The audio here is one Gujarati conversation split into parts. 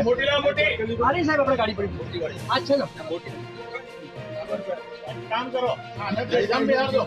મોટી લાવ મોટી આની સાહેબ આપણે ગાડી પડી આ છે ને કામ કરો આને બિહાર દો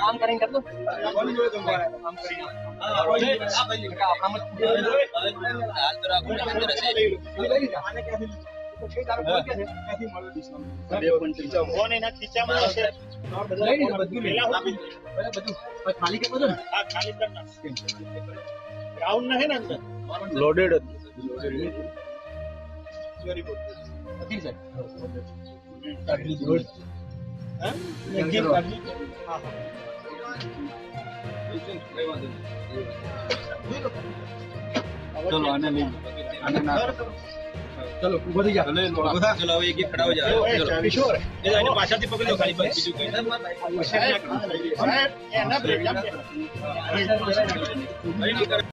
આમ કરીને કર દો ફોન એના ખીચામાં હશે પેલા આપી દે. ખાલી કે બધું આ ખાલી કર નાખ. ગ્રાઉન્ડ નહીં ને અંદર લોડેડ ચલો આને લઈ આને ના ચલો ઊભો થઈ જા. ચલો હવે એક એક ખડાવો જા ચલો. કિશોર એ એને પાછળથી પકડી લો ખાલી પર બીજું કઈ. એના બ્રેક. નહીં